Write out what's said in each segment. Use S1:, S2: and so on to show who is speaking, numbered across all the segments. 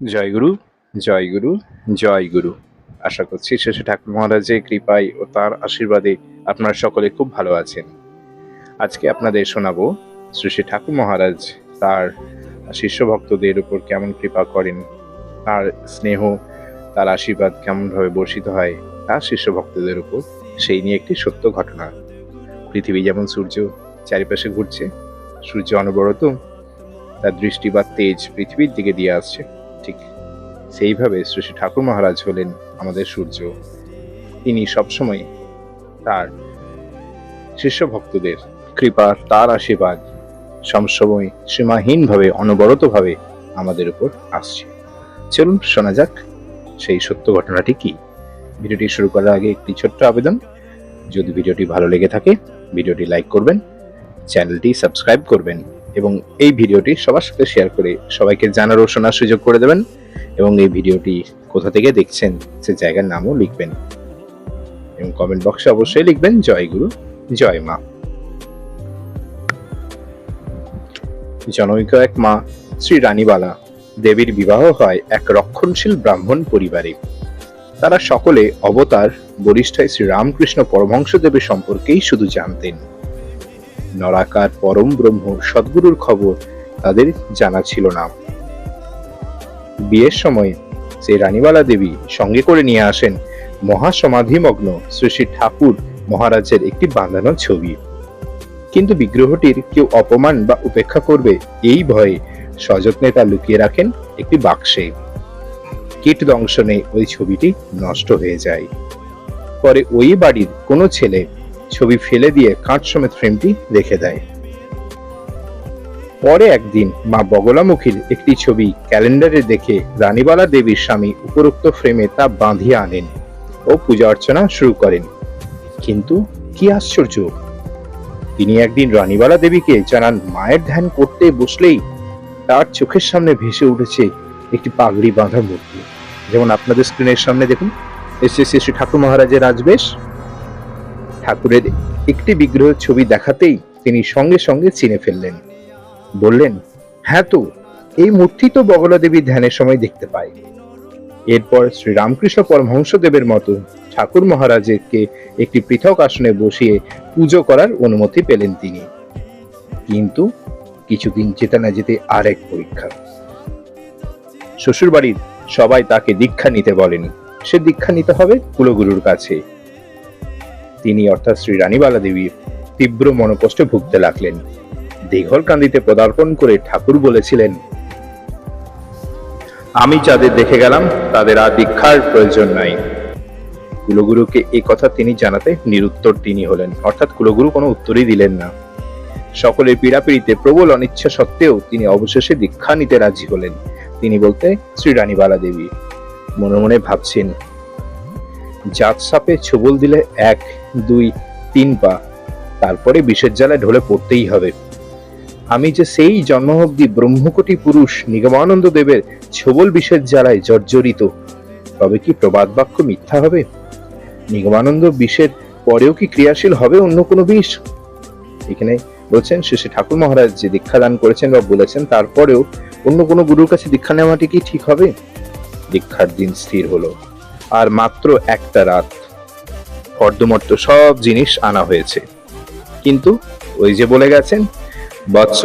S1: জয় গুরু জয় গুরু জয় গুরু। আশা করছি শেষে ঠাকুর মহারাজের কৃপায় ও তার আশীর্বাদে আপনারা সকলে খুব ভালো আছেন। আজকে আপনাদের শোনাবো শ্রী শ্রী ঠাকুর মহারাজ তার শিষ্য ভক্তদের উপর কেমন কৃপা করেন, তার স্নেহ, তার আশীর্বাদ কেমনভাবে বর্ষিত হয়, তার শিষ্য ভক্তদের উপর সেই নিয়ে একটি সত্য ঘটনা। পৃথিবী যেমন সূর্য চারিপাশে ঘুরছে, সূর্য অনবরত তার দৃষ্টি বা তেজ পৃথিবীর দিকে দিয়ে আসছে। ঠিক। সেইভাবে শ্রী ঠাকুর মহারাজ হলেন আমাদের সূর্য। তিনি সবসময় তার শিষ্য ভক্তদের কৃপা, তার আশীর্বাদ সবসময় সীমাহীনভাবে, অনবরতভাবে আমাদের উপর আসছে। চলুন শোনা যাক সেই সত্য ঘটনাটি কি। ভিডিওটি শুরু করার আগে একটি ছোট্ট আবেদন। যদি ভিডিওটি ভালো লেগে থাকে, ভিডিওটি লাইক করবেন, চ্যানেলটি সাবস্ক্রাইব করবেন। এবং এই ভিডিওটি সবার সাথে শেয়ার করে সবাইকে জানার ও শোনার সুযোগ করে দেবেন এবং এই ভিডিওটি কোথা থেকে দেখছেন সে জায়গার নামও লিখবেন। এবং কমেন্ট বক্সে অবশ্যই লিখবেন, জয় গুরু, জয় মা। জনৈক এক মা, শ্রী রানীবালা, দেবীর বিবাহ হয় এক রক্ষণশীল ব্রাহ্মণ পরিবারে। তারা সকলে অবতার, বরিষ্ঠায় শ্রী রামকৃষ্ণ পরমহংসদেবের সম্পর্কেই শুধু জানতেন। নরাকার পরম ব্রহ্ম সদ্গুরুর খবর তাদের জানা ছিল না। বিয়ের সময় সেই রানীবালা দেবী সঙ্গে করে নিয়ে আসেন মহাসমাধিমগ্ন শ্রী শ্রী ঠাকুর মহারাজের একটি বাঁধানো ছবি। কিন্তু বিগ্রহটির কেউ অপমান বা উপেক্ষা করবে এই ভয়ে সযত্নে তা লুকিয়ে রাখেন একটি বাক্সে। কীট দংশনে ওই ছবিটি নষ্ট হয়ে যায়। পরে ওই বাড়ির কোনো ছেলে ছবি ফেলে দিয়ে কাঁচ সমেত ফ্রেমটি রেখে দেয়। পরে একদিন মা বগলামুখীর একটি ছবি ক্যালেন্ডারে দেখে রানীবালা দেবীর স্বামী উপরোক্ত ফ্রেমে তা বাঁধিয়ে আনেন ও পূজা অর্চনা শুরু করেন। কিন্তু কি আশ্চর্য! তিনি একদিন রানীবালা দেবীকে জানান মায়ের ধ্যান করতে বসলেই তার চোখের সামনে ভেসে উঠেছে একটি পাগড়ি বাঁধা মূর্তি। যেমন আপনাদের স্ক্রিনের সামনে দেখুন। এসে শ্রী ঠাকুর মহারাজের রাজবেশ। ঠাকুরের একটি বিগ্রহের ছবি দেখাতেই তিনি সঙ্গে সঙ্গে চিনে ফেললেন। বললেন হ্যাঁ তো, এই মূর্তি তো বগলা দেবী ধ্যানের সময় দেখতে পাই। এরপর শ্রী রামকৃষ্ণ পরমহংসদেবের মতো ঠাকুর মহারাজকে একটি পৃথক আসনে বসিয়ে পুজো করার অনুমতি পেলেন তিনি। কিন্তু কিছুদিন যেতে না যেতে আরেক পরীক্ষা। শ্বশুরবাড়ির সবাই তাকে দীক্ষা নিতে বলেন। সে দীক্ষা নিতে হবে কুলগুরুর কাছে। তিনি অর্থাৎ শ্রী রানীবালা দেবী তীব্র মনোকষ্টে ভুগতে লাগলেন। দীঘল কান্দিতে পদার্পণ করে ঠাকুর বলেছিলেন, আমি যাদের দেখে গেলাম, তাদের আর দীক্ষার প্রয়োজন নাই। কুলগুরুকে এই কথা তিনি জানাতে নিরুত্তর তিনি হলেন, অর্থাৎ কুলগুরু কোনো উত্তরই দিলেন না। সকলের পীড়াপিড়িতে প্রবল অনিচ্ছা সত্ত্বেও তিনি অবশেষে দীক্ষা নিতে রাজি হলেন। তিনি বলতে, শ্রী রানীবালা দেবী, মনে মনে ভাবছেন জাত সাপে ছবল দিলে এক, দুই, তিন পা। তারপরে বিষের জ্বালায় ঢলে পড়তেই হবে। আমি যে সেই জন্মাবধি ব্রহ্মকোটি পুরুষ নিগমানন্দ দেবের ছবল বিষের জ্বালায় জর্জরিত, তবে কি প্রবাদ বাক্য মিথ্যা হবে? নিগমানন্দ বিষের পরেও কি ক্রিয়াশীল হবে অন্য কোনো বিষ? এখানে বলছেন শেষে ঠাকুর মহারাজ যে দীক্ষা দান করেছেন বা বলেছেন, তারপরেও অন্য কোনো গুরুর কাছে দীক্ষা নেওয়াটি কি ঠিক হবে? দীক্ষার দিন স্থির হলো। আর মাত্র একটা রাত ফর্দমর্ত সব জিনিস আনা হয়েছে। কিন্তু ওই যে বলে গেছেন, বৎস,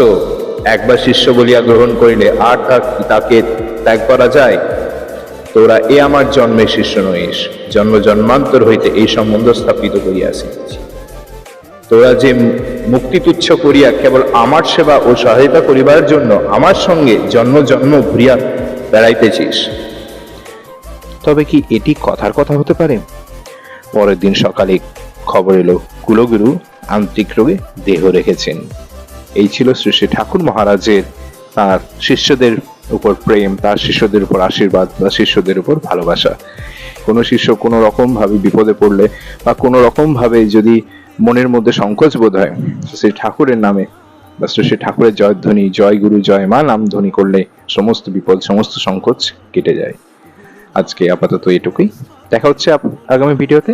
S1: একবার শিষ্য বলিয়া গ্রহণ করিলে আর তাকে ত্যাগ করা যায়? তোরা এ আমার জন্মের শিষ্য নইস, জন্ম জন্মান্তর হইতে এই সম্বন্ধ স্থাপিত করিয়াছিস তোরা যে মুক্তি তুচ্ছ করিয়া কেবল আমার সেবা ও সহায়তা করিবার জন্য আমার সঙ্গে জন্ম জন্ম ঘুরিয়া বেড়াইতেছিস তবে কি এটি কথার কথা হতে পারে? পরের দিন সকালে খবর এলো, কুলগুরু আন্তরিক রোগে দেহ রেখেছেন। এই ছিল শ্রী শ্রী ঠাকুর মহারাজের, তার শিষ্যদের উপর প্রেম, তার শিষ্যদের উপর আশীর্বাদ বা শিষ্যদের উপর ভালোবাসা। কোনো শিষ্য কোনো রকম ভাবে বিপদে পড়লে বা কোনো রকম ভাবে যদি মনের মধ্যে সংকোচ বোধ হয় সেই ঠাকুরের নামে বা শ্রী শ্রী ঠাকুরের জয়ধ্বনি, জয় গুরু, জয় মা নাম ধ্বনি করলে সমস্ত বিপদ, সমস্ত সংকোচ কেটে যায়। আজকে আপাতত এটুকুই দেখা হচ্ছে আগামী ভিডিওতে।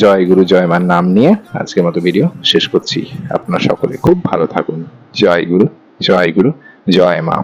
S1: জয় গুরু, জয় মার নাম নিয়ে আজকের মতো ভিডিও শেষ করছি। আপনার সকলে খুব ভালো থাকুন। জয় গুরু জয় গুরু, জয় মা।